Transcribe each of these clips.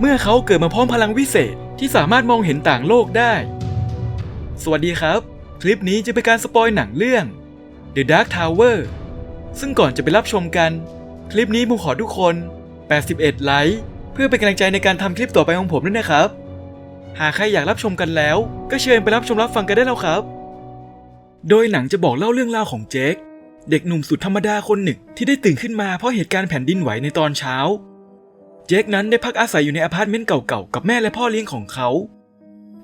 เมื่อเขาเกิดมาพร้อมพลังวิเศษที่สามารถมองเห็นต่างโลกได้ สวัสดีครับ คลิปนี้จะเป็นการสปอยหนังเรื่อง The Dark Tower ซึ่งก่อนจะไปรับชมกัน คลิปนี้ผมขอทุกคน 81 ไลค์ เพื่อเป็นกำลังใจในการทำคลิปต่อไปของผมด้วยนะครับ หากใครอยากรับชมกันแล้ว ก็เชิญไปรับชมรับฟังกันได้แล้วครับ โดยหนังจะบอกเล่าเรื่องราวของเจคเด็กหนุ่มสุดธรรมดาคนหนึ่งที่ได้ตื่นขึ้นมาเพราะเหตุการณ์แผ่นดินไหวในตอนเช้า เจคนั้นได้พักอาศัยอยู่ในอพาร์ตเมนต์เก่าๆ กับแม่และพ่อเลี้ยงของเขา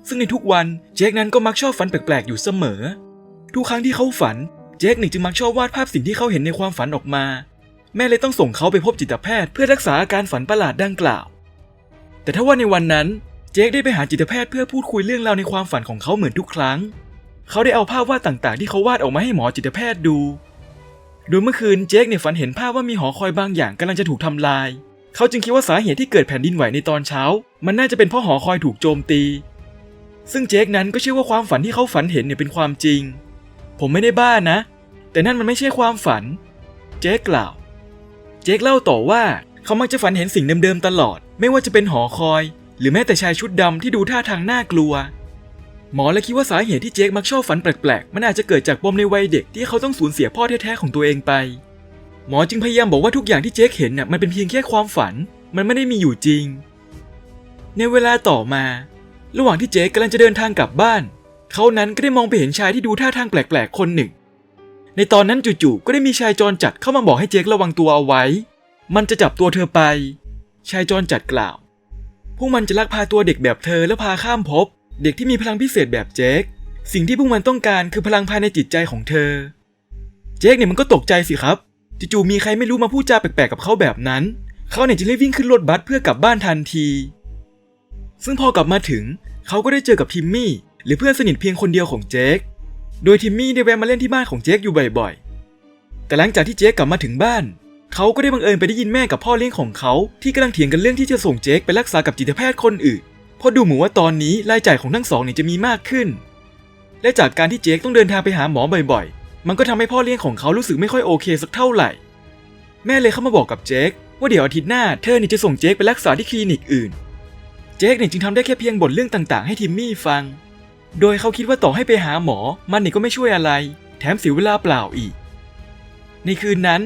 ซึ่งในทุกวันเจคนั้นก็มักชอบฝันแปลกๆ อยู่เสมอ ทุกครั้งที่เขาฝัน เจคหนึ่งจึงมักชอบวาดภาพสิ่งที่เขาเห็นในความฝันออกมา แม่เลยต้องส่งเขาไปพบจิตแพทย์เพื่อรักษาอาการฝันประหลาดดังกล่าว แต่ถ้าว่าในวันนั้นเจคได้ไปหาจิตแพทย์เพื่อพูดคุยเรื่องราวในความฝันของเขาเหมือนทุกครั้ง เขาได้เอาภาพวาดต่างๆ ที่เขาวาดออกมาให้หมอจิตแพทย์ดู โดยเมื่อคืนเจคเนี่ยฝันเห็นภาพว่ามีหอคอยบางอย่างกำลังจะถูกทำลาย เขาจึงคิดว่าสาเหตุที่เกิดแผ่นดินไหวในตอนเช้า มันน่าจะเป็นเพราะหอคอยถูกโจมตี ซึ่งเจคนั้นก็เชื่อว่าความฝันที่เขาฝันเห็นเนี่ยเป็นความจริง ผมไม่ได้บ้านะ แต่นั่นมันไม่ใช่ความฝัน เจคกล่าว เจคเล่าต่อว่าเขามักจะฝันเห็นสิ่งเดิมๆตลอด ไม่ว่าจะเป็นหอคอย หรือแม้แต่ชายชุดดำที่ดูท่าทางน่ากลัว หมอเลยคิดว่าสาเหตุที่เจคมักชอบฝันแปลกๆ มันอาจจะเกิดจากปมในวัยเด็กที่เขาต้องสูญเสียพ่อแท้ๆของตัวเองไป หมอจึงพยายามบอกว่าทุกอย่างที่เจคเห็นน่ะมันเป็นเพียงแค่ความฝัน มันไม่ได้มีอยู่จริง ในเวลาต่อมา ระหว่างที่เจคกำลังจะเดินทางกลับบ้าน เขานั้นก็ได้มองไปเห็นชายที่ดูท่าทางแปลกๆคนหนึ่ง ในตอนนั้นจู่ๆก็ได้มีชายจรจัดเข้ามาบอกให้เจคระวังตัวเอาไว้ มันจะจับตัวเธอไป ชายจรจัดกล่าว พวกมันจะลักพาตัวเด็กแบบเธอแล้วพาข้ามภพเด็กที่มีพลังพิเศษแบบเจคสิ่งที่พวกมันต้องการคือพลังภายในจิตใจของเธอ เจคเนี่ยมันก็ตกใจสิครับ จู่ๆมีใครไม่รู้มาพูดจาแปลกๆกับเขาแบบนั้น เขาเนี่ยจะรีบวิ่งขึ้นรถบัสเพื่อกลับบ้านทันที ซึ่งพอกลับมาถึง เขาก็ได้เจอกับทิมมี่หรือเพื่อนสนิทเพียงคนเดียวของเจค โดยทิมมี่ได้แวะมาเล่นที่บ้านของเจคอยู่บ่อยๆ แต่หลังจากที่เจคกลับมาถึงบ้าน เขาก็ได้บังเอิญไปได้ยินแม่กับพ่อเลี้ยงของเขาที่กำลังเถียงกันเรื่องที่จะส่งเจคไปรักษากับจิตแพทย์คนอื่น เพราะดูเหมือนว่าตอนนี้รายจ่ายของทั้งสองเนี่ยจะมีมากขึ้น และจากการที่เจคต้องเดินทางไปหาหมอบ่อยๆ มันก็ทำให้พ่อเลี้ยงของเขารู้สึกไม่ค่อยโอเคสักเท่าไหร่ แม่เลยเข้ามาบอกกับเจคว่าเดี๋ยวอาทิตย์หน้าเธอนี่จะส่งเจคไปรักษาที่คลินิกอื่น เจคเนี่ยจึงทำได้แค่เพียงบ่นเรื่องต่างๆ ให้ทิมมี่ฟัง โดยเขาคิดว่าต่อให้ไปหาหมอ มันนี่ก็ไม่ช่วยอะไร แถมเสียเวลาเปล่าอีก ในคืนนั้น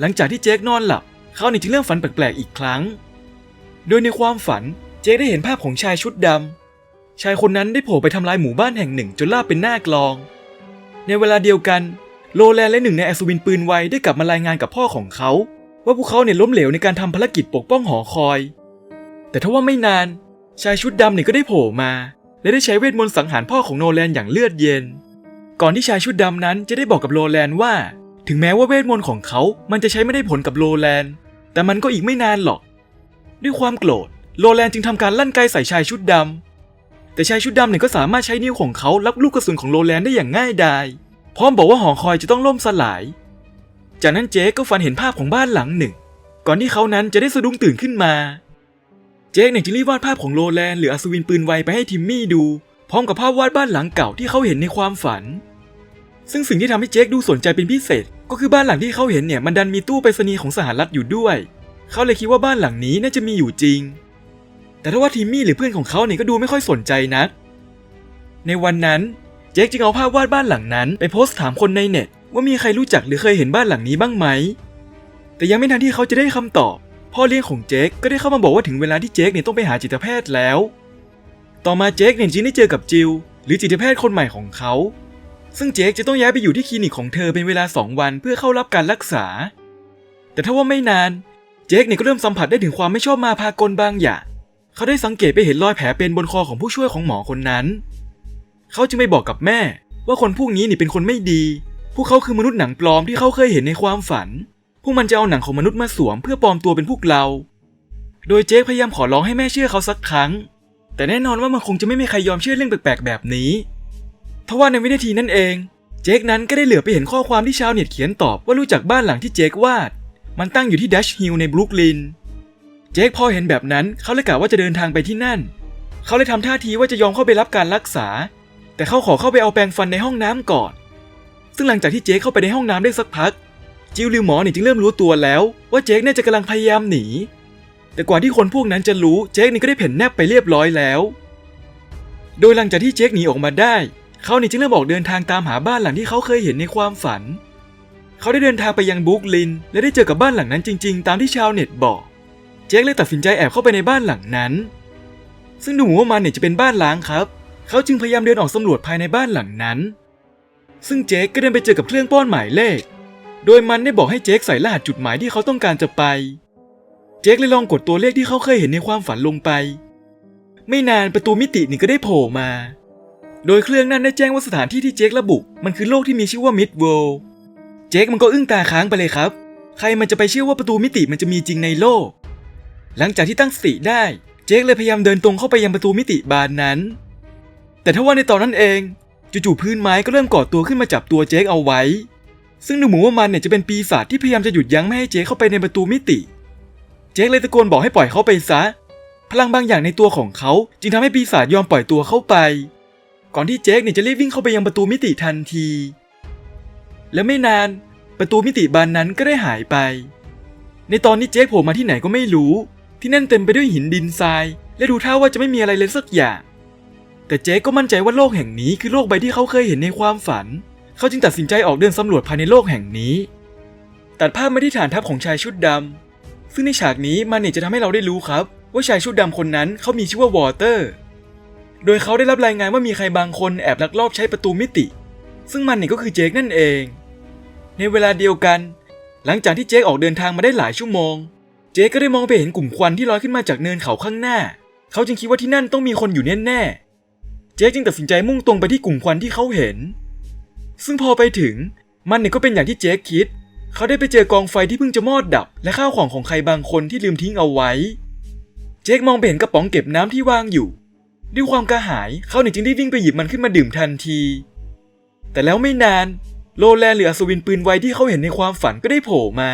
หลังจากที่เจคนอนหลับ เขาเนี่ยจึงเริ่มฝันแปลกๆอีกครั้ง โดยในความฝันเจคได้เห็นภาพของชายชุดดำชายคนนั้นได้โผล่ไปทำลายหมู่บ้านแห่งหนึ่งจนลาบเป็นหน้ากลอง ในเวลาเดียวกัน โลแลนและหนึ่งในแอัศวินปืนไวได้กลับมารายงานกับพ่อของเขา ว่าพวกเขาเนี่ยล้มเหลวในการทำภารกิจปกป้องหอคอย แต่ทว่าไม่นานชายชุดดำเนี่ยก็ได้โผล่มา และได้ใช้เวทมนต์สังหารพ่อของโนแลนอย่างเลือดเย็น ก่อนที่ชายชุดดำนั้นจะได้บอกกับโลแลนว่า ถึงแม้ว่าเวทมนต์ของเขา มันจะใช้ไม่ได้ผลกับโลแลน แต่มันก็อีกไม่นานหรอก ด้วยความโกรธ โลแลนจึงทำการลั่นไกใส่ชายชุดดำแต่ชายชุดดำเนี่ยก็สามารถใช้นิ้วของเขารับลูกกระสุนของโลแลนได้อย่างง่ายดาย พร้อมบอกว่าหอคอยจะต้องล่มสลาย จากนั้นเจ๊ก็ฝันเห็นภาพของบ้านหลังหนึ่ง ก่อนที่เขานั้นจะได้สะดุ้งตื่นขึ้นมา เจคเนี่ยจึงรีบวาดภาพของโลแลนหรืออัศวินปืนไวไปให้ทิมมี่ดู พร้อมกับภาพวาดบ้านหลังเก่าที่เขาเห็นในความฝัน ซึ่งสิ่งที่ทำให้เจคดูสนใจเป็นพิเศษ ก็คือบ้านหลังที่เขาเห็นเนี่ยมันดันมีตู้ไปรษณีย์ของสหรัฐอยู่ด้วย เขาเลยคิดว่าบ้านหลังนี้น่าจะมีอยู่จริง แต่ถ้าว่าทิมมี่หรือเพื่อนของเขาเนี่ยก็ดูไม่ค่อยสนใจนักในวันนั้น เจคจึงเอาภาพวาดบ้านหลังนั้นไปโพสต์ถามคนในเน็ต ว่ามีใครรู้จักหรือเคยเห็นบ้านหลังนี้บ้างไหม แต่ยังไม่ทันที่เขาจะได้คำตอบ พ่อเลี้ยงของเจคก็ได้เข้ามาบอกว่าถึงเวลาที่เจคเนี่ยต้องไปหาจิตแพทย์แล้ว ต่อมาเจคเนี่ยจึงได้เจอกับจิลหรือจิตแพทย์คนใหม่ของเขา ซึ่งเจคจะต้องย้ายไปอยู่ที่คลินิกของเธอเป็นเวลา 2 วันเพื่อเข้ารับการรักษา แต่ถ้าว่าไม่นานเจคเนี่ยก็เริ่มสัมผัสได้ถึงความไม่ชอบมาพากลบางอย่าง เขาได้สังเกตไปเห็นรอยแผลเป็นบนคอของผู้ช่วยของหมอคนนั้น เขาจึงไปบอกกับแม่ ว่าคนพวกนี้นี่เป็นคนไม่ดี พวกเขาคือมนุษย์หนังปลอมที่เขาเคยเห็นในความฝัน พวกมันจะเอาหนังของมนุษย์มาสวมเพื่อปลอมตัวเป็นพวกเรา โดยเจคพยายามขอร้องให้แม่เชื่อเขาสักครั้ง แต่แน่นอนว่ามันคงจะไม่มีใครยอมเชื่อเรื่องแปลกๆแบบนี้ ทว่าในวินาทีนั้นเอง เจคนั้นก็ได้เหลือไปเห็นข้อความที่ชาวเน็ตเขียนตอบว่ารู้จักบ้านหลังที่เจควาด มันตั้งอยู่ที่ดัชฮิลในบรุกลิน เจคพอเห็นแบบนั้นเขาเลยกะว่าจะเดินทางไปที่นั่น เขาเลยทำท่าทีว่าจะยอมเข้าไปรับการรักษา แต่เขาขอเข้าไปเอาแปรงฟันในห้องน้ำก่อน ซึ่งหลังจากที่เจคเข้าไปในห้องน้ำได้สักพัก จิลลิวหมอเนี่ยจึงเริ่มรู้ตัวแล้ว ว่าเจคน่าจะกำลังพยายามหนี แต่กว่าที่คนพวกนั้นจะรู้เจคนี่ก็ได้เพ่นแนบไปเรียบร้อยแล้ว โดยหลังจากที่เจคหนีออกมาได้ เขานี่จึงเริ่มออกเดินทางตามหาบ้านหลังที่เขาเคยเห็นในความฝัน เขาได้เดินทางไปยังบุกลิน และได้เจอกับบ้านหลังนั้นจริง ๆ ตามที่ชาวเน็ตบอก เจคเลยตัดสินใจแอบเข้าไปในบ้านหลังนั้น ซึ่งดูเหมือนว่ามันเนี่ยจะเป็นบ้านล้างครับ เขาจึงพยายามเดินออกสำรวจภายในบ้านหลังนั้น ซึ่งเจคก็เดินไปเจอกับเครื่องป้อนหมายเลข โดยมันได้บอกให้เจคใส่รหัสจุดหมายที่เขาต้องการจะไป เจคเลยลองกดตัวเลขที่เขาเคยเห็นในความฝันลงไป ไม่นานประตูมิตินี่ก็ได้โผล่มา โดยเครื่องนั้นได้แจ้งว่าสถานที่ที่เจคระบุ มันคือโลกที่มีชื่อว่ามิดเวิลด์เจคมันก็อึ้งตาค้างไปเลยครับ ใครมันจะไปเชื่อว่าประตูมิติมันจะมีจริงในโลก หลังจากที่ตั้งสติได้ เจคเลยพยายามเดินตรงเข้าไปยังประตูมิติบานนั้น แต่ถ้าว่าในตอนนั้นเองจู่ๆพื้นไม้ก็เริ่มก่อตัวขึ้นมาจับตัวเจคเอาไว้ ซึ่งดูเหมือนว่ามันเนี่ยจะเป็นปีศาจที่พยายามจะหยุดยั้งไม่ให้เจคเข้าไปในประตูมิติ เจคเลยตะโกนบอกให้ปล่อยเขาไปซะ พลังบางอย่างในตัวของเขาจึงทำให้ปีศาจยอมปล่อยตัวเข้าไป ก่อนที่เจคเนี่ยจะรีบวิ่งเข้าไปยังประตูมิติทันที และไม่นานประตูมิติบานนั้นก็ได้หายไป ในตอนนี้เจคโผล่มาที่ไหนก็ไม่รู้ ที่นั่นเต็มไปด้วยหินดินทราย และดูท่าว่าจะไม่มีอะไรเลยสักอย่าง แต่เจคก็มั่นใจว่าโลกแห่งนี้คือโลกใบที่เขาเคยเห็นในความฝัน เขาจึงตัดสินใจออกเดินสำรวจภายในโลกแห่งนี้ ตัดภาพมาที่ฐานทัพของชายชุดดำซึ่งในฉากนี้มันเนี่ยจะทำให้เราได้รู้ครับ ว่าชายชุดดำคนนั้นเขามีชื่อว่าวอเตอร์ โดยเขาได้รับรายงานว่ามีใครบางคนแอบลักลอบใช้ประตูมิติ ซึ่งมันเนี่ยก็คือเจคนั่นเอง ในเวลาเดียวกัน หลังจากที่เจคออกเดินทางมาได้หลายชั่วโมง เจคก็ได้มองไปเห็นกลุ่มควันที่ลอยขึ้นมาจากเนินเขาข้างหน้า เขาจึงคิดว่าที่นั่นต้องมีคนอยู่แน่ๆ เจคจึงตัดสินใจมุ่งตรงไปที่กลุ่มควันที่เขาเห็น ซึ่งพอไปถึงมันเนี่ยก็เป็นอย่างที่เจคคิด เขาได้ไปเจอกองไฟที่เพิ่งจะมอดดับ และข้าวของของใครบางคนที่ลืมทิ้งเอาไว้ เจคมองไปเห็นกระป๋องเก็บน้ำที่วางอยู่ ด้วยความกระหายเขาเนี่ยจึงได้วิ่งไปหยิบมันขึ้นมาดื่มทันที แต่แล้วไม่นานโลแลนหรืออัศวินปืนไวที่เขาเห็นในความฝันก็ได้โผล่มา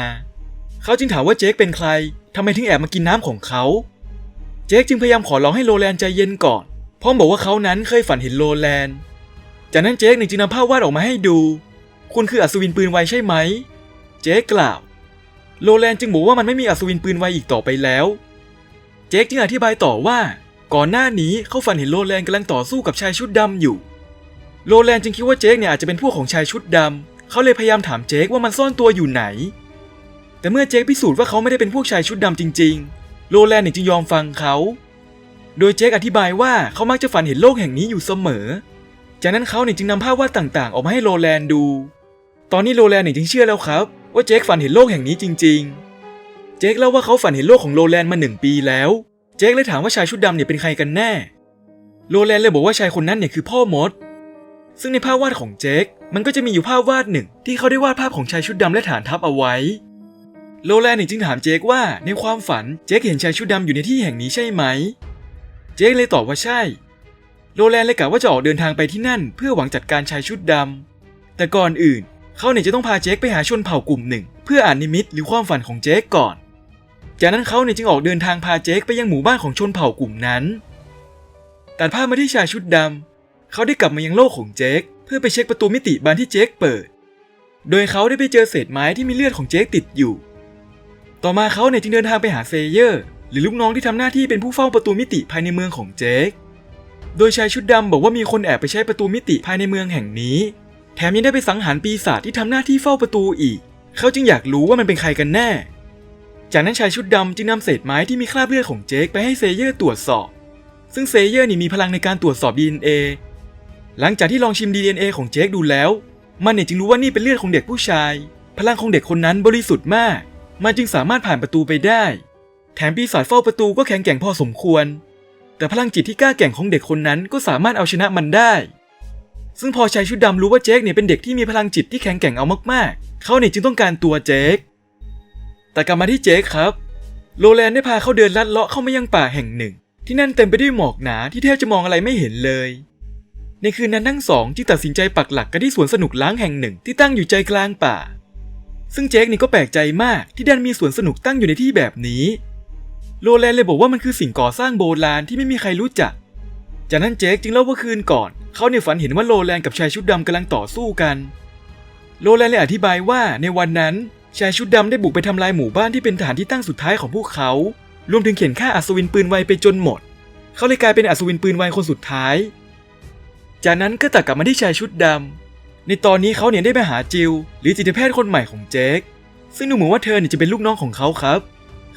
เขาจึงถามว่าเจคเป็นใครทำไมถึงแอบมากินน้ำของเขา เจคจึงพยายามขอร้องให้โลแลนใจเย็นก่อน พร้อมบอกว่าเขานั้นเคยฝันเห็นโลแลนจากนั้นเจคเนี่ยจึงนำภาพวาดออกมาให้ดู คุณคืออัศวินปืนไวใช่ไหม เจคกล่าว โลแลนจึงบอกว่ามันไม่มีอัศวินปืนไวอีกต่อไปแล้ว เจคจึงอธิบายต่อว่า ก่อนหน้านี้เขาฝันเห็นโลแลนกำลังต่อสู้กับชายชุดดำอยู่ โลแลนจึงคิดว่าเจคเนี่ยอาจจะเป็นพวกของชายชุดดำเขาเลยพยายามถามเจคว่ามันซ่อนตัวอยู่ไหน แต่เมื่อเจคพิสูจน์ว่าเขาไม่ได้เป็นพวกชายชุดดำจริง ๆ โลแลนเนี่ยจึงยอมฟังเขา โดยเจคอธิบายว่าเขามักจะฝันเห็นโลกแห่งนี้อยู่เสมอ จากนั้นเขาเนี่ยจึงนำภาพวาดต่างๆ ออกมาให้โลแลนดู ตอนนี้โลแลนเนี่ยจึงเชื่อแล้วครับ ว่าเจคฝันเห็นโลกแห่งนี้จริง ๆ เจคเล่าว่าเขาฝันเห็นโลกของโลแลนมาหนึ่งปีแล้ว เจคเลยถามว่าชายชุดดำเนี่ยเป็นใครกันแน่โลแลนเลยบอกว่าชายคนนั้นเนี่ยคือพ่อมด ซึ่งในภาพวาดของเจค มันก็จะมีอยู่ภาพวาดหนึ่ง ที่เขาได้วาดภาพของชายชุดดำและฐานทัพเอาไว้โลแลนเนี่ยจึงถามเจคว่าในความฝันเจคเห็นชายชุดดำอยู่ในที่แห่งนี้ใช่ไหม เจคเลยตอบว่าใช่โลแลนเลยกล่าวว่าจะออกเดินทางไปที่นั่น เพื่อหวังจัดการชายชุดดำแต่ก่อนอื่น เขาเนี่ยจะต้องพาเจคไปหาชนเผ่ากลุ่มหนึ่ง เพื่ออ่านนิมิตหรือความฝันของเจคก่อน จากนั้นเขาเนี่ยจึงออกเดินทางพาเจคไปยังหมู่บ้านของชนเผ่ากลุ่มนั้นตัดภาพมาที่ชายชุดดำเขาได้กลับมายังโลกของเจคเพื่อไปเช็คประตูมิติบานที่เจคเปิด โดยเขาได้ไปเจอเศษไม้ที่มีเลือดของเจคติดอยู่ ต่อมาเขาเนี่ยจึงเดินทางไปหาเซเยอร์ หรือลูกน้องที่ทำหน้าที่เป็นผู้เฝ้าประตูมิติภายในเมืองของเจค โดยชายชุดดำบอกว่ามีคนแอบไปใช้ประตูมิติภายในเมืองแห่งนี้ แถมยังได้ไปสังหารปีศาจที่ทำหน้าที่เฝ้าประตูอีก เขาจึงอยากรู้ว่ามันเป็นใครกันแน่ จากนั้นชายชุดดำจึงนำเศษไม้ที่มีคราบเลือดของเจคไปให้เซเยอร์ตรวจสอบ ซึ่งเซเยอร์นี่มีพลังในการตรวจสอบ DNA หลังจากที่ลองชิม DNA ของเจคดูแล้ว มันเนี่ยจึงรู้ว่านี่เป็นเลือดของเด็กผู้ชาย พลังของเด็กคนนั้นบริสุทธิ์มาก มันจึงสามารถผ่านประตูไปได้ แถมปีศาจเฝ้าประตูก็แข็งแกร่งพอสมควร แต่พลังจิตที่กล้าแกร่งของเด็กคนนั้นก็สามารถเอาชนะมันได้ ซึ่งพอชายชุดดำรู้ว่าเจคเนี่ยเป็นเด็กที่มีพลังจิตที่แข็งแกร่งเอามากๆ เขาเนี่ยจึงต้องการตัวเจค แต่กลับมาที่เจคครับ โรแลนได้พาเขาเดินลัดเลาะเข้ามายังป่าแห่งหนึ่ง ที่นั่นเต็มไปด้วยหมอกหนาที่แทบจะมองอะไรไม่เห็นเลย ในคืนนั้นทั้งสองจึงตัดสินใจปักหลักกันที่สวนสนุกล้างแห่งหนึ่งที่ตั้งอยู่ใจกลางป่าซึ่งเจคนี่ก็แปลกใจมากที่ดันมีสวนสนุกตั้งอยู่ในที่แบบนี้ โรแลนเลยบอกว่ามันคือสิ่งก่อสร้างโบราณที่ไม่มีใครรู้จัก จากนั้นเจคจึงเล่าว่าคืนก่อน เขาเนี่ยฝันเห็นว่าโรแลนกับชายชุดดำกำลังต่อสู้กัน โรแลนเลยอธิบายว่าในวันนั้นชายชุดดำได้บุกไปทำลายหมู่บ้านที่เป็นฐานที่ตั้งสุดท้ายของพวกเขา รวมถึงเข็นฆ่าอัศวินปืนไวไปจนหมด เขาเลยกลายเป็นอัศวินปืนไวคนสุดท้าย จากนั้นก็ตัดกลับมาที่ชายชุดดำ ในตอนนี้เขาเนี่ยได้ไปหาจิลหรือจิตแพทย์คนใหม่ของเจค ซึ่งดูเหมือนว่าเธอเนี่ยจะเป็นลูกน้องของเขาครับ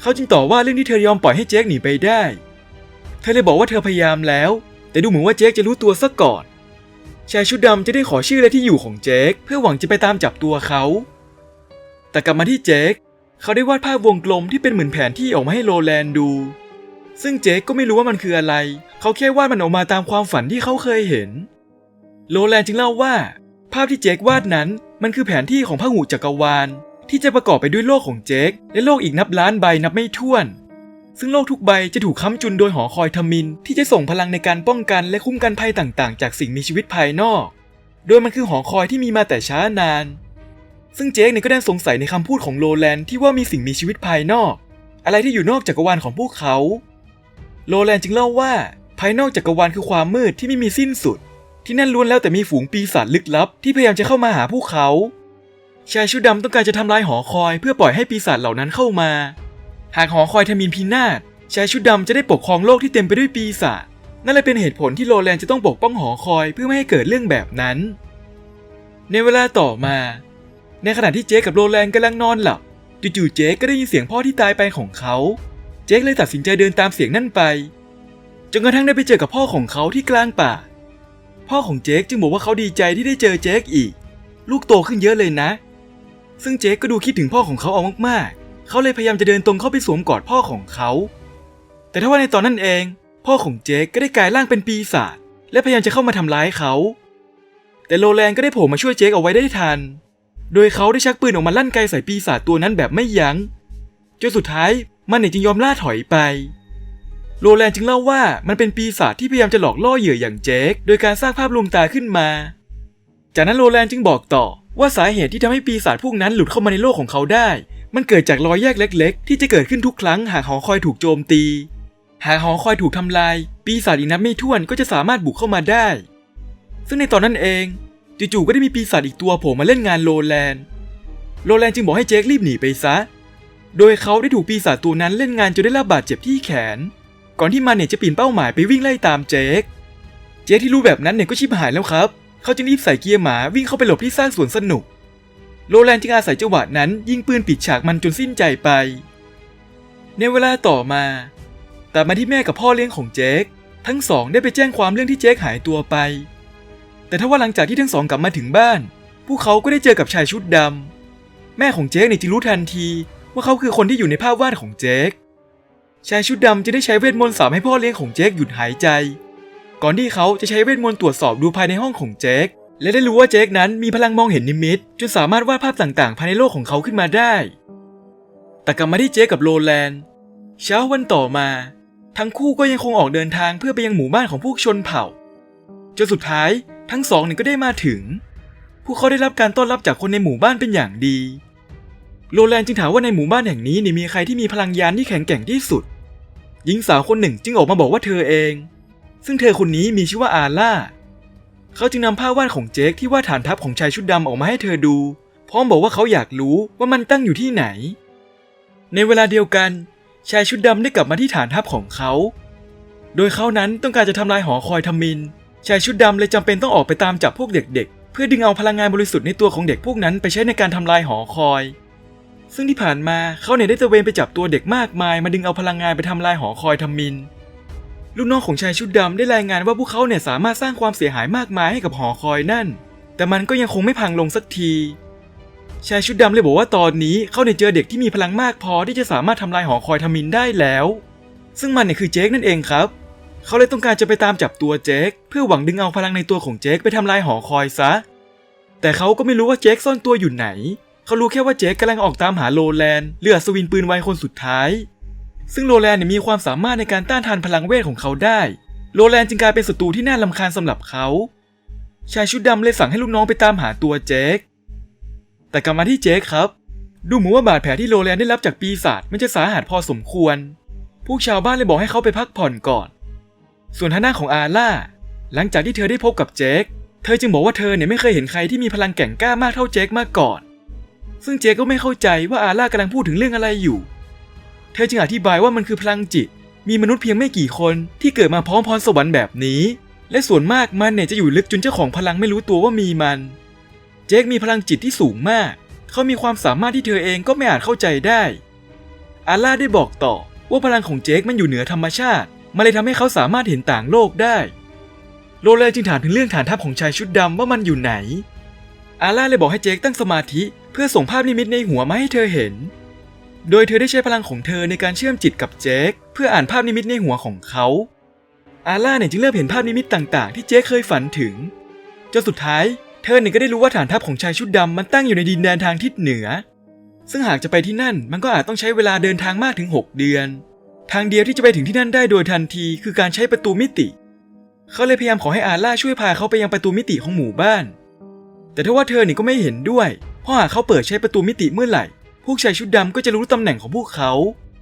เขาจึงต่อว่าเรื่องที่เธอยอมปล่อยให้เจคหนีไปได้ เธอเลยบอกว่าเธอพยายามแล้ว แต่ดูเหมือนว่าเจคจะรู้ตัวซะก่อน ชายชุดดำจะได้ขอชื่อและที่อยู่ของเจคเพื่อหวังจะไปตามจับตัวเขา แต่กลับมาที่เจคเขาได้วาดภาพวงกลมที่เป็นเหมือนแผนที่ออกมาให้โรแลนด์ดูซึ่งเจคก็ไม่รู้ว่ามันคืออะไร เขาแค่วาดมันออกมาตามความฝันที่เขาเคยเห็น โรแลนด์จึงเล่าว่า ภาพที่เจควาดนั้นมันคือแผนที่ของพหูจักรวาล ที่จะประกอบไปด้วยโลกของเจคและโลกอีกนับล้านใบนับไม่ถ้วน ซึ่งโลกทุกใบจะถูกค้ำจุนโดยหอคอยทมิน ที่จะส่งพลังในการป้องกันและคุ้มกันภัยต่างๆ จากสิ่งมีชีวิตภายนอก โดยมันคือหอคอยที่มีมาแต่ช้านาน ซึ่งเจคเนี่ยก็ได้สงสัยในคำพูดของโรแลนที่ว่ามีสิ่งมีชีวิตภายนอก อะไรที่อยู่นอกจักรวาลของพวกเขาโรแลนจึงเล่าว่า ภายนอกจักรวาลคือความมืดที่ไม่มีสิ้นสุด ที่นั่นล้วนแล้วแต่มีฝูงปีศาจลึกลับ ที่พยายามจะเข้ามาหาพวกเขา ชายชุดดำต้องการจะทำลายหอคอยเพื่อปล่อยให้ปีศาจเหล่านั้นเข้ามา หากหอคอยทมินพินาศชายชุดดำจะได้ปกครองโลกที่เต็มไปด้วยปีศาจนั่นเลยเป็นเหตุผลที่โรแลนด์จะต้องปกป้องหอคอยเพื่อไม่ให้เกิดเรื่องแบบนั้น ในเวลาต่อมา ในขณะที่เจคกับโรแลนด์กำลังนอนหลับจู่ๆเจคก็ได้ยินเสียงพ่อที่ตายไปของเขาเจคเลยตัดสินใจเดินตามเสียงนั่นไปจนกระทั่งได้ไปเจอกับพ่อของเขาที่กลางป่า พ่อของเจคจึงบอกว่าเขาดีใจที่ได้เจอเจคอีก ลูกโตขึ้นเยอะเลยนะ ซึ่งเจคก็ดูคิดถึงพ่อของเขาเอามากๆ เขาเลยพยายามจะเดินตรงเข้าไปสวมกอดพ่อของเขา แต่ถ้าว่าในตอนนั้นเอง พ่อของเจคก็ได้กลายร่างเป็นปีศาจและพยายามจะเข้ามาทำร้ายเขา แต่โรแลนด์ก็ได้โผล่มาช่วยเจคเอาไว้ได้ทัน โดยเขาได้ชักปืนออกมาลั่นไกใส่ปีศาจตัวนั้นแบบไม่ยัง้งจนสุดท้ายมันเนี่ยจึงยอมล่าถอยไป โรแลนด์จึงเล่าว่ามันเป็นปีศาจที่พยายามจะหลอกล่อเหยื่ออย่างเจคโดยการสร้างภาพลวงตาขึ้นมา จากนั้นโรแลนด์จึงบอกต่อ ว่าสาเหตุที่ทำให้ปีศาจพวกนั้นหลุดเข้ามาในโลกของเขาได้ มันเกิดจากรอยแยกเล็ก ๆ ที่จะเกิดขึ้นทุกครั้งหากหอคอยถูกโจมตี หากหอคอยถูกทำลาย ปีศาจอีกนับไม่ถ้วนก็จะสามารถบุกเข้ามาได้ ซึ่งในตอนนั้นเองจู่ๆก็ได้มีปีศาจอีกตัวโผล่มาเล่นงานโรแลนด์โรแลนด์จึงบอกให้เจครีบหนีไปซะ โดยเขาได้ถูกปีศาจตัวนั้นเล่นงานจนได้รับบาดเจ็บที่แขน ก่อนที่มันเนี่ยจะปีนเป้าหมายไปวิ่งไล่ตามเจค เจคที่รู้แบบนั้นเนี่ยก็ชิบหายแล้วครับ เขาจึงรีบใส่เกียร์หมาวิ่งเข้าไปหลบที่สร้างสวนสนุก โรแลนด์จึงอาศัยจังหวะนั้นยิงปืนปิดฉากมันจนสิ้นใจไป ในเวลาต่อมา แต่มาที่แม่กับพ่อเลี้ยงของเจคทั้งสองได้ไปแจ้งความเรื่องที่เจคหายตัวไป แต่ถ้าว่าหลังจากที่ทั้งสองกลับมาถึงบ้าน พวกเขาก็ได้เจอกับชายชุดดำแม่ของเจคเนี่ยจึงรู้ทันทีว่าเขาคือคนที่อยู่ในภาพวาดของเจคชายชุดดำจะได้ใช้เวทมนต์สามให้พ่อเลี้ยงของเจคหยุดหายใจ ก่อนที่เขาจะใช้เวทมนต์ตรวจสอบดูภายในห้องของเจคและได้รู้ว่าเจคนั้นมีพลังมองเห็นนิมิตจนสามารถวาดภาพต่างๆ ภายในโลกของเขาขึ้นมาได้ แต่กลับมาที่เจคกับโรแลนด์เช้าวันต่อมา ทั้งคู่ก็ยังคงออกเดินทางเพื่อไปยังหมู่บ้านของพวกชนเผ่าจนสุดท้ายทั้งสองเนี่ยก็ได้มาถึง พวกเขาได้รับการต้อนรับจากคนในหมู่บ้านเป็นอย่างดี โรแลนด์จึงถามว่าในหมู่บ้านแห่งนี้นี่มีใครที่มีพลังยานที่แข็งแกร่งที่สุด หญิงสาวคนหนึ่งจึงออกมาบอกว่าเธอเอง ซึ่งเธอคนนี้มีชื่อว่าอาล่า เขาจึงนำภาพวาดของเจคที่วาดฐานทัพของชายชุดดำออกมาให้เธอดู พร้อมบอกว่าเขาอยากรู้ว่ามันตั้งอยู่ที่ไหน ในเวลาเดียวกัน ชายชุดดำได้กลับมาที่ฐานทัพของเขา โดยเขานั้นต้องการจะทำลายหอคอยทมิน ชายชุดดำเลยจำเป็นต้องออกไปตามจับพวกเด็กๆ เพื่อดึงเอาพลังงานบริสุทธิ์ในตัวของเด็กพวกนั้นไปใช้ในการทำลายหอคอย ซึ่งที่ผ่านมาเขาเนี่ยได้ตะเวนไปจับตัวเด็กมากมาย มาดึงเอาพลังงานไปทำลายหอคอยทมิน ลูกน้องของชายชุดดำได้รายงานว่าพวกเขาเนี่ยสามารถสร้างความเสียหายมากมายให้กับหอคอยนั่น แต่มันก็ยังคงไม่พังลงสักที ชายชุดดำเลยบอกว่าตอนนี้เขาเนี่ยเจอเด็กที่มีพลังมากพอที่จะสามารถทำลายหอคอยทมินได้แล้ว ซึ่งมันเนี่ยคือเจคนั่นเองครับ เขาเลยต้องการจะไปตามจับตัวเจคเพื่อหวังดึงเอาพลังในตัวของเจคไปทำลายหอคอยซะ แต่เขาก็ไม่รู้ว่าเจคซ่อนตัวอยู่ไหน เขารู้แค่ว่าเจคกำลังออกตามหาโรแลนด์เรืออัศวินปืนไวคนสุดท้าย ซึ่งโรแลนด์มีความสามารถในการต้านทานพลังเวทของเขาได้ โรแลนด์จึงกลายเป็นศัตรูที่น่ารำคาญสำหรับเขาชายชุดดำเลยสั่งให้ลูกน้องไปตามหาตัวเจค แต่กลับมาที่เจคครับ ดูเหมือนว่าบาดแผลที่โรแลนด์ได้รับจากปีศาจมันจะสาหัสพอสมควร พวกชาวบ้านเลยบอกให้เขาไปพักผ่อนก่อน ส่วนทางด้านของอาล่า หลังจากที่เธอได้พบกับเจค เธอจึงบอกว่าเธอเนี่ยไม่เคยเห็นใครที่มีพลังแก่งกล้ามากเท่าเจคมาก่อน ซึ่งเจคก็ไม่เข้าใจว่าอาล่ากำลังพูดถึงเรื่องอะไรอยู่ เธอจึงอธิบายว่ามันคือพลังจิต มีมนุษย์เพียงไม่กี่คนที่เกิดมาพร้อมพรสวรรค์แบบนี้ และส่วนมากมันเนี่ยจะอยู่ลึกจนเจ้าของพลังไม่รู้ตัวว่ามีมัน เจคมีพลังจิตที่สูงมาก เขามีความสามารถที่เธอเองก็ไม่อาจเข้าใจได้ อาล่าได้บอกต่อว่าพลังของเจคมันอยู่เหนือธรรมชาติมันเลยทำให้เขาสามารถเห็นต่างโลกได้ โรแลจึงถามถึงเรื่องฐานทัพของชายชุดดำว่ามันอยู่ไหน อาล่าเลยบอกให้เจคตั้งสมาธิเพื่อส่งภาพนิมิตในหัวมาให้เธอเห็น โดยเธอได้ใช้พลังของเธอในการเชื่อมจิตกับเจคเพื่ออ่านภาพนิมิตในหัวของเขาอาล่าเนี่ยจึงเริ่มเห็นภาพนิมิตต่างๆ ที่เจคเคยฝันถึงจนสุดท้ายเธอเนี่ยก็ได้รู้ว่าฐานทัพของชายชุดดำมันตั้งอยู่ในดินแดนทางทิศเหนือ ซึ่งหากจะไปที่นั่นมันก็อาจต้องใช้เวลาเดินทางมากถึง 6 เดือน ทางเดียวที่จะไปถึงที่นั่นได้โดยทันทีคือการใช้ประตูมิติ เขาเลยพยายามขอให้อาล่าช่วยพาเขาไปยังประตูมิติของหมู่บ้าน แต่ถ้าว่าเธอเนี่ก็ไม่เห็นด้วย เพราะหากเขาเปิดใช้ประตูมิติเมื่อไหร่ พวกชายชุดดำก็จะรู้ตำแหน่งของพวกเขา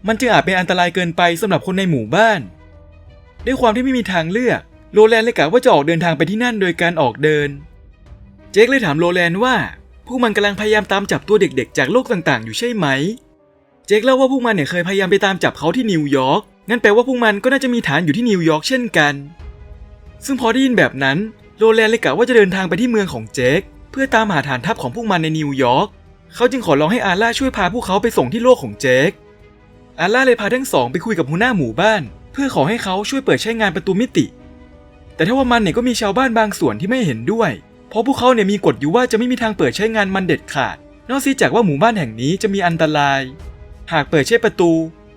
มันจึงอาจเป็นอันตรายเกินไปสำหรับคนในหมู่บ้าน ด้วยความที่ไม่มีทางเลือก โรแลนเลยกะว่าจะออกเดินทางไปที่นั่นโดยการออกเดิน เจคเลยถามโรแลนว่า พวกมันกำลังพยายามตามจับตัวเด็กๆ จากโลกต่างๆ อยู่ใช่ไหม เจคเล่าว่าพวกมันเนี่ยเคยพยายามไปตามจับเขาที่นิวยอร์ก งั้นแปลว่าพวกมันก็น่าจะมีฐานอยู่ที่นิวยอร์กเช่นกัน ซึ่งพอได้ยินแบบนั้น โรแลนเลยกะว่าจะเดินทางไปที่เมืองของเจคเพื่อตามหาฐานทัพของพวกมันในนิวยอร์ก เขาจึงขอร้องให้อาล่าช่วยพาพวกเขาไปส่งที่โลกของเจค อาล่าเลยพาทั้งสองไปคุยกับหัวหน้าหมู่บ้าน เพื่อขอให้เขาช่วยเปิดใช้งานประตูมิติ แต่ถ้าว่ามันเนี่ยก็มีชาวบ้านบางส่วนที่ไม่เห็นด้วย เพราะพวกเขาเนี่ยมีกฎอยู่ว่าจะไม่มีทางเปิดใช้งานมันเด็ดขาด นอกจากว่าหมู่บ้านแห่งนี้จะมีอันตราย หากเปิดใช้ประตู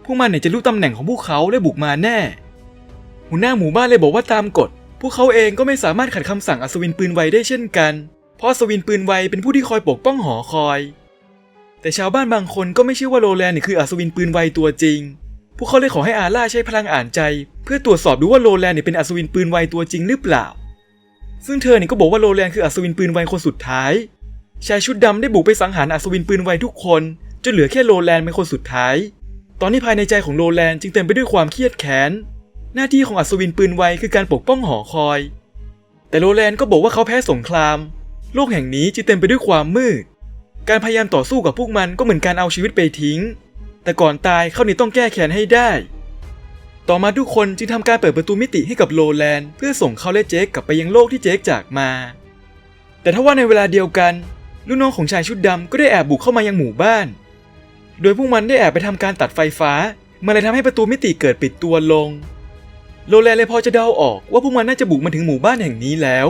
พวกมันเนี่ยจะรู้ตำแหน่งของพวกเขาและบุกมาแน่ หัวหน้าหมู่บ้านเลยบอกว่าตามกฎ พวกเขาเองก็ไม่สามารถขัดคำสั่งอัศวินปืนไวได้เช่นกัน เพราะอัศวินปืนไวเป็นผู้ที่คอยปกป้องหอคอย แต่ชาวบ้านบางคนก็ไม่เชื่อว่าโรแลนเนี่คืออัศวินปืนไวตัวจริง พวกเขาเลยขอให้อาล่าใช้พลังอ่านใจ เพื่อตรวจสอบดูว่าโรแลนเนี่เป็นอัศวินปืนไวตัวจริงหรือเปล่า ซึ่งเธอเนี่ยก็บอกว่าโรแลนด์คืออัศวินปืนไวคนสุดท้าย ชายชุดดำได้บุกไปสังหารอัศวินปืนไวทุกคนจนเหลือแค่โรแลนด์เป็นคนสุดท้าย ตอนนี้ภายในใจของโรแลนด์จึงเต็มไปด้วยความเครียดแค้น หน้าที่ของอัศวินปืนไวคือการปกป้องหอคอย แต่โรแลนด์ก็บอกว่าเขาแพ้สงคราม โลกแห่งนี้จึงเต็มไปด้วยความมืด การพยายามต่อสู้กับพวกมันก็เหมือนการเอาชีวิตไปทิ้ง แต่ก่อนตายเขานี่ต้องแก้แค้นให้ได้ ต่อมาทุกคนจึงทำการเปิดประตูมิติให้กับโรแลนด์เพื่อส่งเขาและเจคกลับไปยังโลกที่เจคจากมา แต่ถ้าว่าในเวลาเดียวกันลูกน้องของชายชุดดำก็ได้แอบบุกเข้ามายังหมู่บ้าน โดยพวกมันได้แอบไปทำการตัดไฟฟ้ามันเลยทำให้ประตูมิติเกิดปิดตัวลงโรแลนเลยพอจะเดาออกว่าพวกมันน่าจะบุกมาถึงหมู่บ้านแห่งนี้แล้ว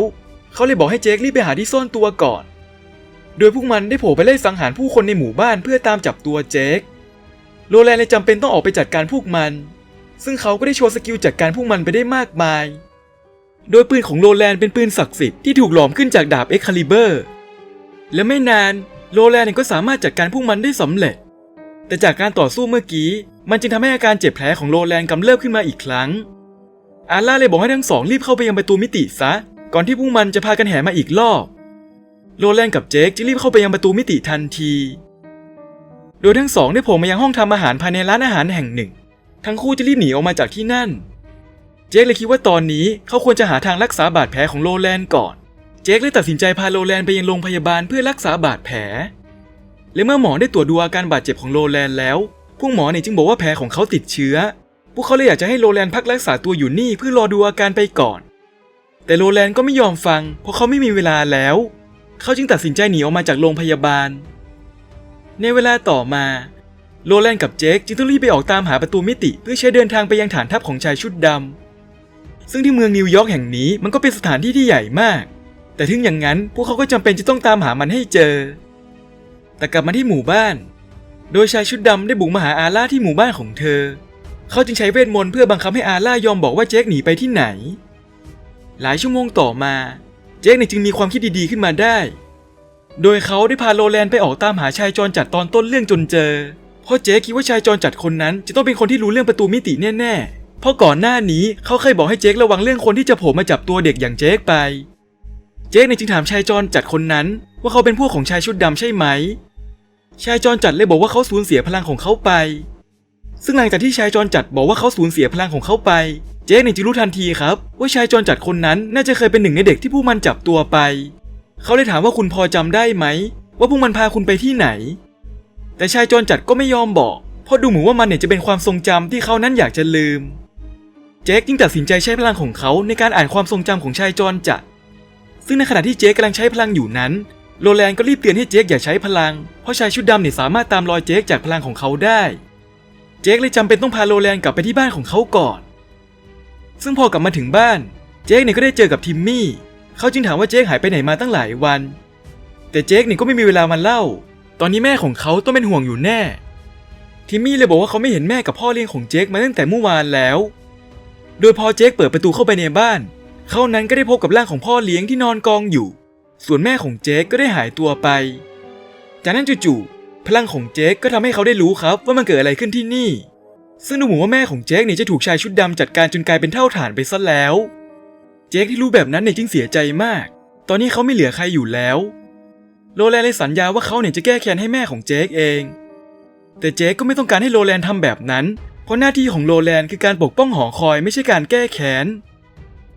เขาเลยบอกให้เจครีบไปหาที่ซ่อนตัวก่อน โดยพวกมันได้โผล่ไปไล่สังหารผู้คนในหมู่บ้านเพื่อตามจับตัวเจค โรแลนด์เลยจำเป็นต้องออกไปจัดการพวกมัน ซึ่งเขาก็ได้โชว์สกิลจัดการพวกมันไปได้มากมาย โดยปืนของโรแลนด์เป็นปืนศักดิ์สิทธิ์ที่ถูกหลอมขึ้นจากดาบเอ็กคาลิเบอร์ และไม่นานโรแลนด์ก็สามารถจัดการพวกมันได้สำเร็จ แต่จากการต่อสู้เมื่อกี้ มันจึงทำให้อาการเจ็บแผลของโรแลนด์กำเริบขึ้นมาอีกครั้ง อาร่าเลยบอกให้ทั้งสองรีบเข้าไปยังประตูมิติซะ ก่อนที่พวกมันจะพากันแห่มาอีกรอบ โรแลนด์กับเจคจึงรีบเข้าไปยังประตูมิติทันที โดยทั้งสองได้โผล่มายังห้องทำอาหารภายในร้านอาหารแห่งหนึ่ง ทั้งคู่จะรีบหนีออกมาจากที่นั่น เจคเลยคิดว่าตอนนี้เขาควรจะหาทางรักษาบาดแผลของโรแลนด์ก่อน เจคเลยตัดสินใจพาโรแลนด์ไปยังโรงพยาบาลเพื่อรักษาบาดแผล และเมื่อหมอได้ตรวจดูอาการบาดเจ็บของโรแลนด์แล้ว พวกหมอเนี่ยจึงบอกว่าแผลของเขาติดเชื้อ พวกเขาเลยอยากจะให้โรแลนด์พักรักษาตัวอยู่นี่เพื่อรอดูอาการไปก่อน แต่โรแลนด์ก็ไม่ยอมฟังเพราะเขาไม่มีเวลาแล้ว เขาจึงตัดสินใจหนีออกมาจากโรงพยาบาล ในเวลาต่อมา โรแลนด์กับเจคจึงต้องรีบไปออกตามหาประตูมิติ เพื่อใช้เดินทางไปยังฐานทัพของชายชุดดำซึ่งที่เมืองนิวยอร์กแห่งนี้มันก็เป็นสถานที่ที่ใหญ่มาก แต่ถึงอย่างนั้นพวกเขาก็จำเป็นจะต้องตามหามันให้เจอ แต่กลับมาที่หมู่บ้าน โดยชายชุดดำได้บุกมาหาอาล่าที่หมู่บ้านของเธอ เขาจึงใช้เวทมนต์เพื่อบังคับให้อาล่ายอมบอกว่าเจคหนีไปที่ไหน หลายชั่วโมงต่อมา เจคเนี่ยจึงมีความคิดดีๆขึ้นมาได้ โดยเขาได้พาโรแลนด์ไปออกตามหาชายจรจัดตอนต้นเรื่องจนเจอ เพราะเจคคิดว่าชายจรจัดคนนั้นจะต้องเป็นคนที่รู้เรื่องประตูมิติแน่ๆ เพราะก่อนหน้านี้เขาเคยบอกให้เจคระวังเรื่องคนที่จะโผล่มาจับตัวเด็กอย่างเจคไป เจคเนี่ยจึงถามชายจรจัดคนนั้น ว่าเขาเป็นพวกของชายชุดดำใช่ไหม ชายจรจัดเลยบอกว่าเขาสูญเสียพลังของเขาไป ซึ่งหลังจากที่ชายจรจัดบอกว่าเขาสูญเสียพลังของเขาไป เจคเนี่ยจึงรู้ทันทีครับว่าชายจรจัดคนนั้นน่าจะเคยเป็นหนึ่งในเด็กที่ผู้มันจับตัวไป เขาเลยถามว่าคุณพอจำได้ไหม ว่าพวกมันพาคุณไปที่ไหน แต่ชายจรจัดก็ไม่ยอมบอกเพราะดูเหมือนว่ามันเนี่ยจะเป็นความทรงจำที่เขานั้นอยากจะลืม เจคจึงตัดสินใจใช้พลังของเขาในการอ่านความทรงจำของชายจรจัด ซึ่งในขณะที่เจคกำลังใช้พลังอยู่นั้น โรแลนก็รีบเตือนให้เจคอย่าใช้พลัง เพราะชายชุดดำเนี่ยสามารถตามรอยเจคจากพลังของเขาได้ เจคเลยจำเป็นต้องพาโรแลนกลับไปที่บ้านของเขาก่อน ซึ่งพอกลับมาถึงบ้าน เจคเนี่ยก็ได้เจอกับทิมมี่ เขาจึงถามว่าเจคหายไปไหนมาตั้งหลายวัน แต่เจคเนี่ยก็ไม่มีเวลามาเล่า ตอนนี้แม่ของเขาต้องเป็นห่วงอยู่แน่ ทิมมี่เลยบอกว่าเขาไม่เห็นแม่กับพ่อเลี้ยงของเจคมาตั้งแต่เมื่อวานแล้ว โดยพอเจคเปิดประตูเข้าไปในบ้าน เขานั้นก็ได้พบกับร่างของพ่อเลี้ยงที่นอนกองอยู่ ส่วนแม่ของเจคก็ได้หายตัวไป จากนั้นจู่ๆพลังของเจคก็ทำให้เขาได้รู้ครับว่ามันเกิดอะไรขึ้นที่นี่ ซึ่งดูเหมือนว่าแม่ของเจคเนี่ยจะถูกชายชุดดำจัดการจนกลายเป็นเท่าฐานไปซะแล้ว เจคที่รู้แบบนั้นเนี่ยจึงเสียใจมาก ตอนนี้เขาไม่เหลือใครอยู่แล้ว โรแลนด์เลยสัญญาว่าเขาเนี่ยจะแก้แค้นให้แม่ของเจคเอง แต่เจคก็ไม่ต้องการให้โรแลนด์ทำแบบนั้น เพราะหน้าที่ของโรแลนด์คือการปกป้องหอคอยไม่ใช่การแก้แค้น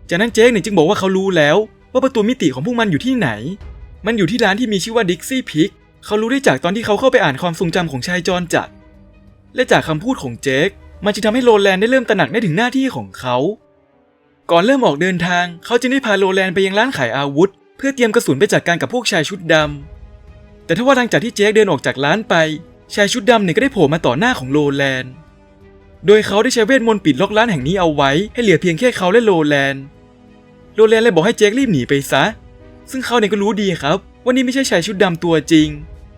จากนั้นเจคเนี่ยจึงบอกว่าเขารู้แล้ว ว่าประตูมิติของพวกมันอยู่ที่ไหน มันอยู่ที่ร้านที่มีชื่อว่าดิกซี่พิกเขารู้ได้จากตอนที่เขาเข้าไปอ่านความทรงจำของชายจรจัด และจากคำพูดของเจค มันจึงทำให้โรแลนด์ได้เริ่มตระหนักได้ถึงหน้าที่ของเขา ก่อนเริ่มออกเดินทาง เขาจึงได้พาโรแลนด์ไปยังร้านขายอาวุธ เพื่อเตรียมกระสุนไปจัดการกับพวกชายชุดดำ แต่ถ้าว่าหลังจากที่เจคเดินออกจากร้านไป ชายชุดดำเนี่ยก็ได้โผล่มาต่อหน้าของโรแลนด์ โดยเขาได้ใช้เวทมนต์ปิดล็อกร้านแห่งนี้เอาไว้ ให้เหลือเพียงแค่เขาและโรแลนด์ โรแลนด์เลยบอกให้เจครีบหนีไปซะ ซึ่งเขาเนี่ยก็รู้ดีครับว่านี่ไม่ใช่ชายชุดดำตัวจริง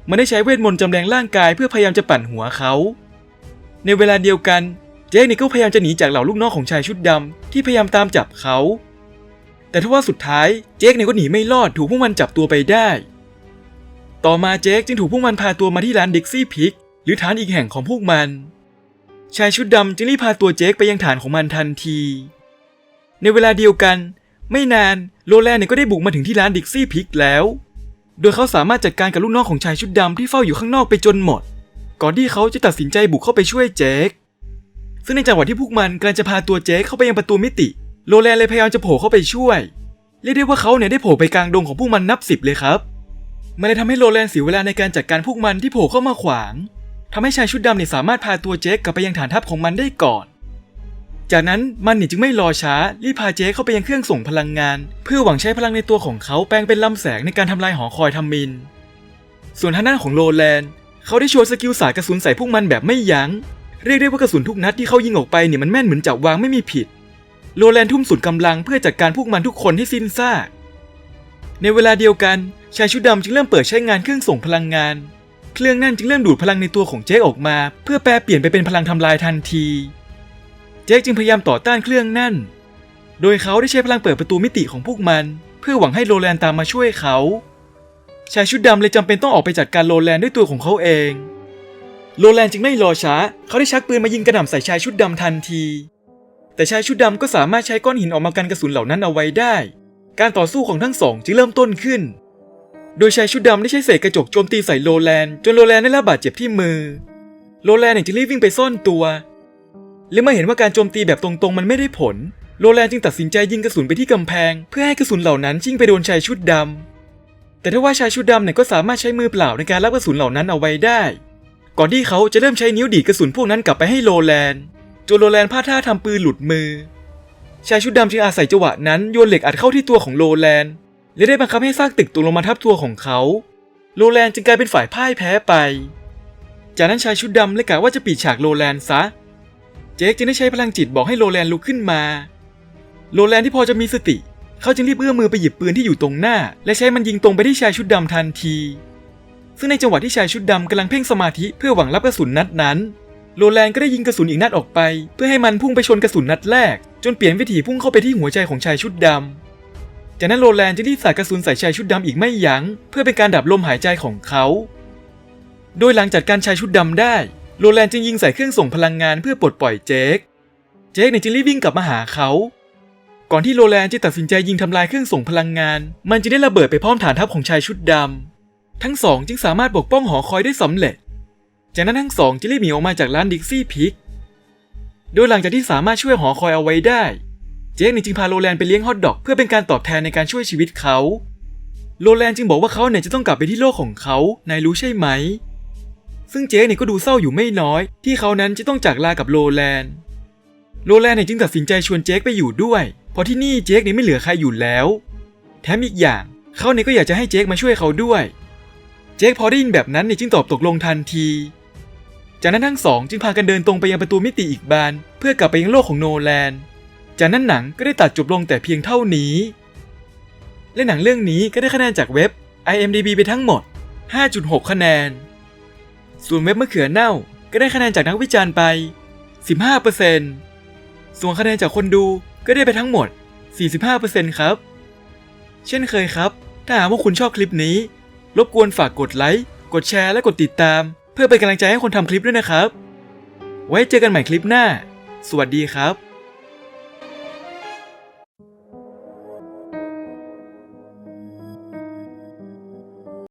มันได้ใช้เวทมนต์จำแรงร่างกายเพื่อพยายามจะปั่นหัวเขา ในเวลาเดียวกัน เจคเนี่ยก็พยายามจะหนีจากเหล่าลูกน้องของชายชุดดำที่พยายามตามจับเขา แต่ทว่าสุดท้ายเจคเนี่ยก็หนีไม่รอดถูกพวกมันจับตัวไปได้ ต่อมาเจคจึงถูกพวกมันพาตัวมาที่ร้านดิกซี่พิก หรือฐานอีกแห่งของพวกมัน ชายชุดดำจึงรีบพาตัวเจคไปยังฐานของมันทันที ในเวลาเดียวกัน ไม่นานโรแลนด์เนี่ยก็ได้บุกมาถึงที่ร้านดิกซี่พิกแล้ว โดยเขาสามารถจัดการกับลูกน้องของชายชุดดำที่เฝ้าอยู่ข้างนอกไปจนหมด ก่อนที่เขาจะตัดสินใจบุกเข้าไปช่วยเจคซึ่งในจังหวะที่พวกมันกำลังจะพาตัวเจคเข้าไปยังประตูมิติ โรแลนด์เลยพยายามจะโผล่เข้าไปช่วย เรียกได้ว่าเขาเนี่ยได้โผล่ไปกลางดงของพวกมันนับสิบเลยครับ มันเลยทำให้โรแลนด์เสียเวลาในการจัดการพวกมันที่โผล่เข้ามาขวางทำให้ชายชุดดำเนี่ยสามารถพาตัวเจคกลับไปยังฐานทัพของมันได้ก่อน จากนั้นมันเนี่ยจึงไม่รอช้ารีบพาเจคเข้าไปยังเครื่องส่งพลังงาน เพื่อหวังใช้พลังในตัวของเขาแปลงเป็นลำแสงในการทำลายหอคอยทำมิน ส่วนทางด้านของโรแลนด์ เขาได้โชว์สกิลสาดกระสุนใส่พวกมันแบบไม่ยัง้ง เรียกได้ว่ากระสุนทุกนัดที่เขายิงออกไปเนี่ยมันแม่นเหมือนจับวางไม่มีผิดโรแลนด์ทุ่มสุดกำลังเพื่อจัดการพวกมันทุกคนให้สิ้นซาก ในเวลาเดียวกันชายชุดดำจึงเริ่มเปิดใช้งานเครื่องส่งพลังงาน เครื่องนั่นจึงเริ่มดูดพลังในตัวของเจคออกมา เพื่อแปลเปลี่ยนไปเป็นพลังทำลายทันที เจคจึงพยายามต่อต้านเครื่องนั่น โดยเขาได้ใช้พลังเปิดประตูมิติของพวกมัน เพื่อหวังให้โรแลนด์ตามมาช่วยเขา ชายชุดดำเลยจำเป็นต้องออกไปจัดการโรแลนด้วยตัวของเขาเองโรแลนจึงไม่รอช้า เขาได้ชักปืนมายิงกระหน่ำใส่ชายชุดดำทันที แต่ชายชุดดำก็สามารถใช้ก้อนหินออกมากันกระสุนเหล่านั้นเอาไว้ได้ การต่อสู้ของทั้งสองจึงเริ่มต้นขึ้น โดยชายชุดดำได้ใช้เศษกระจกโจมตีใส่โรแลนจนโรแลนได้รับบาดเจ็บที่มือโรแลนจึงรีบวิ่งไปซ่อนตัว และเมื่อเห็นว่าการโจมตีแบบตรงๆ มันไม่ได้ผลโรแลนจึงตัดสินใจยิงกระสุนไปที่กำแพง เพื่อให้กระสุนเหล่านั้นชิ่งไปโดนชายชุดดำ แต่ถ้าว่าชายชุดดำเนี่ยก็สามารถใช้มือเปล่าในการรับกระสุนเหล่านั้นเอาไว้ได้ ก่อนที่เขาจะเริ่มใช้นิ้วดีดกระสุนพวกนั้นกลับไปให้โรแลนจนโรแลนพลาดท่าทำปืนหลุดมือ ชายชุดดำจึงอาศัยจังหวะนั้นโยนเหล็กอัดเข้าที่ตัวของโรแลนและได้บังคับให้ซากตึกตกลงมาทับตัวของเขาโรแลนจึงกลายเป็นฝ่ายพ่ายแพ้ไป จากนั้นชายชุดดำเลยกะว่าจะปิดฉากโรแลนซะ เจคจึงได้ใช้พลังจิตบอกให้โรแลนลุกขึ้นมาโรแลนที่พอจะมีสติ เขาจึงรีบเอื้อมมือไปหยิบปืนที่อยู่ตรงหน้า และใช้มันยิงตรงไปที่ชายชุดดำทันที ซึ่งในจังหวะที่ชายชุดดำกำลังเพ่งสมาธิเพื่อหวังรับกระสุนนัดนั้น โรแลนด์ก็ได้ยิงกระสุนอีกนัดออกไป เพื่อให้มันพุ่งไปชนกระสุนนัดแรก จนเปลี่ยนวิถีพุ่งเข้าไปที่หัวใจของชายชุดดำจากนั้นโรแลนด์จึงรีบสาดกระสุนใส่ชายชุดดำอีกไม่ยัง้งเพื่อเป็นการดับลมหายใจของเขา โดยหลังจากการชายชุดดำได้โรแลนด์จึงยิงใส่เครื่องส่งพลังงานเพื่อปลดปล่อยเจค เจคเนี่ยจึงรีบวิ่งกลับมาหาเขา ก่อนที่โรแลนด์จะตัดสินใจยิงทำลายเครื่องส่งพลังงาน มันจะได้ระเบิดไปพร้อมฐานทัพของชายชุดดำทั้งสองจึงสามารถปกป้องหอคอยได้สำเร็จ จากนั้นทั้งสองจะรีบหนีออกมาจากร้านดิกซี่พิกโดยหลังจากที่สามารถช่วยหอคอยเอาไว้ได้ เจคจึงพาโรแลนด์ไปเลี้ยงฮอทดอก เพื่อเป็นการตอบแทนในการช่วยชีวิตเขา โรแลนด์จึงบอกว่าเขาเนี่ยจะต้องกลับไปที่โลกของเขานายรู้ใช่ไหม ซึ่งเจคเนี่ยก็ดูเศร้าอยู่ไม่น้อย ที่เขานั้นจะต้องจากลากับโรแลนด์ โรแลนด์จึงตัดสินใจชวนเจคไปอยู่ด้วย เพราะที่นี่เจคเนี่ยไม่เหลือใครอยู่แล้ว แถมอีกอย่างเขาเนี่ยก็อยากจะให้เจคมาช่วยเขาด้วย เจคพอได้ยินแบบนั้นเนี่ยจึงตอบตกลงทันที จากนั้นทั้งสองจึงพากันเดินตรงไปยังประตูมิติอีกบาน เพื่อกลับไปยังโลกของโนแลนจากนั้นหนังก็ได้ตัดจบลงแต่เพียงเท่านี้ และหนังเรื่องนี้ก็ได้คะแนนจากเว็บ IMDB ไปทั้งหมด 5.6 คะแนน ส่วนเว็บมะเขือเน่าก็ได้คะแนนจากนักวิจารณ์ไป 15% ส่วนคะแนนจากคนดูก็ได้ไปทั้งหมด 45%ครับ เช่นเคยครับ ถ้าหากว่าคุณชอบคลิปนี้ รบกวนฝากกดไลค์ กดแชร์ และกดติดตาม เพื่อเป็นกำลังใจให้คนทำคลิปด้วยนะครับ ไว้เจอกันใหม่คลิปหน้า สวัสดีครับ